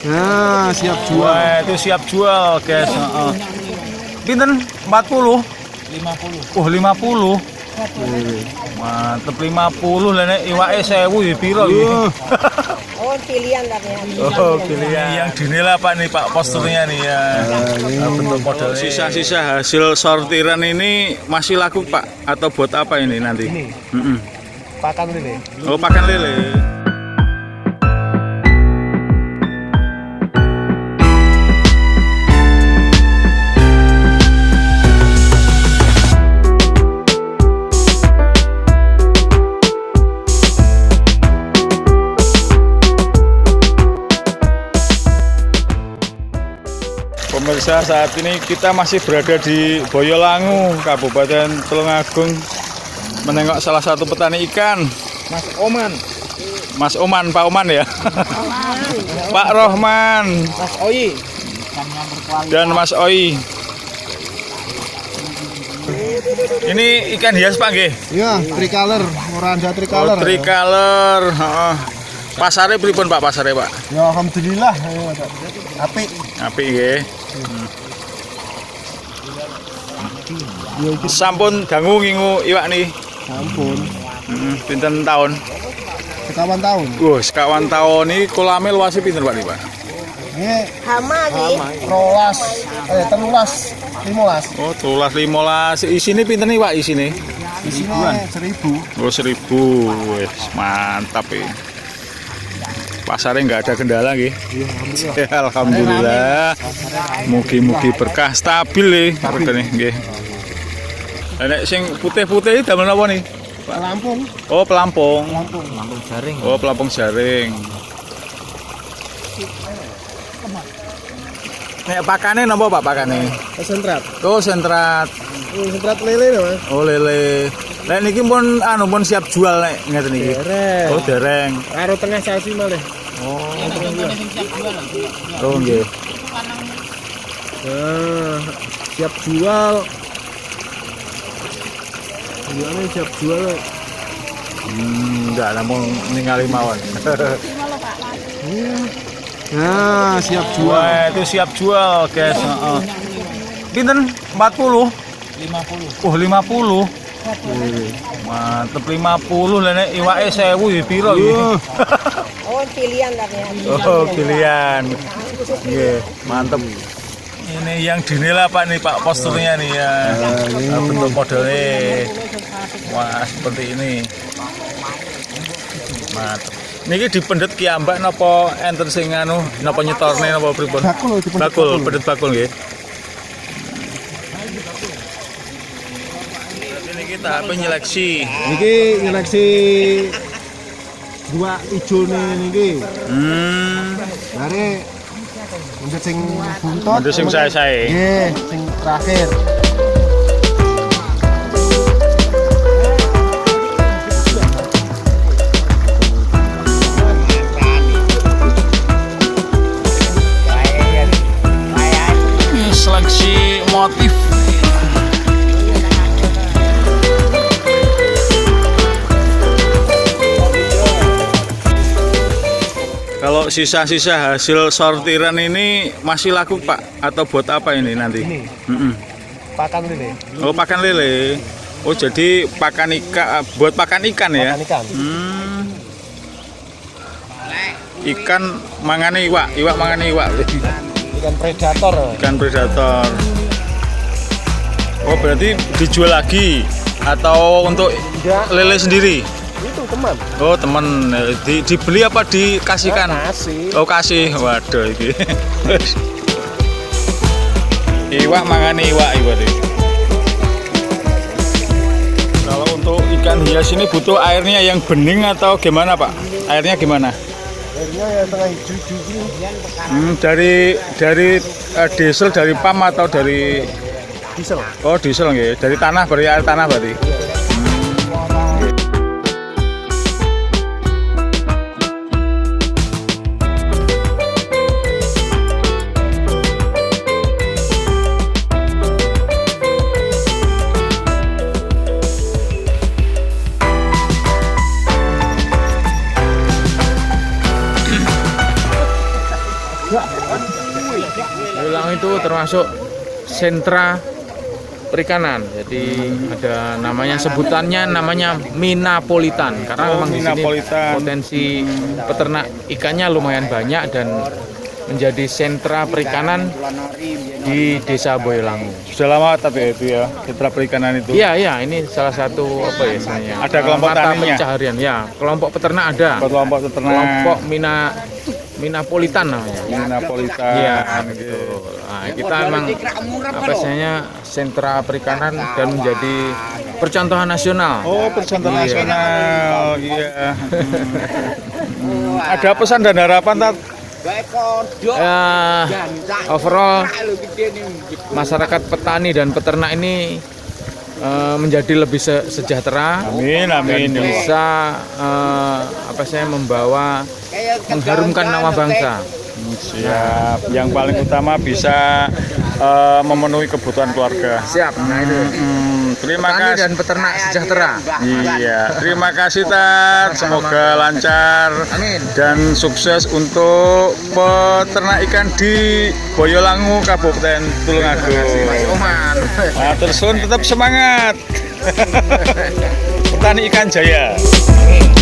Nah, siap jual. Wah, itu siap jual, guys. Heeh. Pinten? 40. 50. Oh, 50. Mantep 50 lah nek iwake 1000 ya piro iki? Oh, pilihan lah ya. Oh, pilihan. Yang dinilai Pak nih Pak posturnya nih ya. Nah, bentuk model sisa-sisa hasil sortiran ini masih laku Pak atau buat apa ini nanti? Ini Mm-mm. pakan lele. Oh, pakan lele. Pemirsa saat ini kita masih berada di Boyolangu, Kabupaten Tulungagung menengok salah satu petani ikan. Mas Oman, Mas Oman, Pak Oman ya. Pak Rohman Mas Oyi. dan Mas Oi. Ini ikan hias Pak ya, tricolor, oranda Oh, tricolor. tricolor. heeh. Pasare pripun Pak pasare Pak? Ya, alhamdulillah. Apik. Apik nggih. Ya iki Sampun dangu ngingu iwak nih. sampun. Hmm, pinten tahun? Sekawan tahun. Wah, sekawan tahun ini kolame luasnya pinten Pak nih Pak? Ini Hama sih. rolas, eh telulas, limolas. Oh, tulas limolas. Isine pinten nih Pak isine? Di sini seribu. Oh seribu, wes mantap ya. Pasarnya nggak ada kendala nggih. Ya, alhamdulillah. Alhamdulillah. Mugi-mugi berkah stabil ya harganya nggih. Nek sing putih-putih damel napa nih? Lampung, Oh, pelampung. Lampung. Lampung jaring. Oh, pelampung jaring. Nek pakane napa Pak pakane? Sentrat. Oh, sentrat. Sentrat lele lho, Mas. Oh, lele. Lah niki pun anu pun siap jual nek ngeten iki. Dereng. Oh, dereng. Karo tengah sasi malah. Oh. Oh, nggih. Nah, siap jual. Gimana siap jual? Hmm, enggak namun ningali mawon. Iya. Nah, siap jual. Wah, itu siap jual, guys. Heeh. Pinten? 40. 50. Oh, 50. Mantep 50 lah nek iwake 1000 ya piro iki? Oh, pilihan lah ya. Oh, pilihan. Nggih, mantep. Ini yang dinilai Pak nih Pak posturnya nih ya. Nah, bentuk modelnya. Wah, seperti ini. Mantep. Niki dipendet kiambak napa enten sing anu napa nyetorne napa pripun? bakul dipendet Bakul, pendet bakul nggih. Ini kita penyeleksi. Niki nyeleksi dua ijo nih niki. Hmm, Dari untuk sing buntot. Untuk sing sae-sae. Nggih, sing terakhir. ini seleksi motif. Kalau sisa-sisa hasil sortiran ini masih laku Pak atau buat apa ini nanti? Ini Mm-mm. pakan lele. Oh pakan lele. Oh jadi pakan ikan buat pakan ikan ya? Pakan ikan. Hmm. Ikan mangane iwak, iwak mangane iwak. Ikan predator. Ikan predator. Oh berarti dijual lagi atau untuk Enggak, lele sendiri? Itu teman. Oh temen di, dibeli apa dikasihkan? Kasih. Oh kasih, waduh ini. iwak mangane iwak iwak ini. Kalau untuk ikan hias ini butuh airnya yang bening atau gimana Pak? Airnya gimana? Akhirnya yang tengah hijau gini. Hmm, dari dari eh, diesel dari pam atau dari Diesel. oh diesel nggih, dari tanah berarti air tanah berarti. Ya Boyolangu itu termasuk sentra perikanan. Jadi ada namanya sebutannya namanya Minapolitan karena Oh, memang di sini potensi peternak ikannya lumayan banyak dan menjadi sentra perikanan di Desa Boyolangu. Sudah lama tapi itu ya, sentra perikanan itu. Iya, iya, ini salah satu apa ya istilahnya? Ada kelompok mata taninya? pencaharian. Ya, kelompok peternak ada. Kelompok peternak. Kelompok Mina Minapolitan namanya. Minapolitan. Iya, gitu. Nah, kita memang apa istilahnya sentra perikanan dan menjadi percontohan nasional. Oh, percontohan Iya. nasional. Iya. Hmm, Ada pesan dan harapan Tat? Eh, overall masyarakat petani dan peternak ini eh, menjadi lebih se- sejahtera Amin, dan amin. bisa eh, apa saya membawa mengharumkan nama bangsa. Siap. Yang paling utama bisa eh, memenuhi kebutuhan keluarga. Siap. Nah itu. Hmm, terima Petani kasih. dan peternak sejahtera. Iya, terima kasih Tat. Semoga lancar Amin. dan sukses untuk peternak ikan di Boyolangu, Kabupaten Tulungagung. Oman. Nah, terus tetap semangat. Petani ikan jaya. Amin.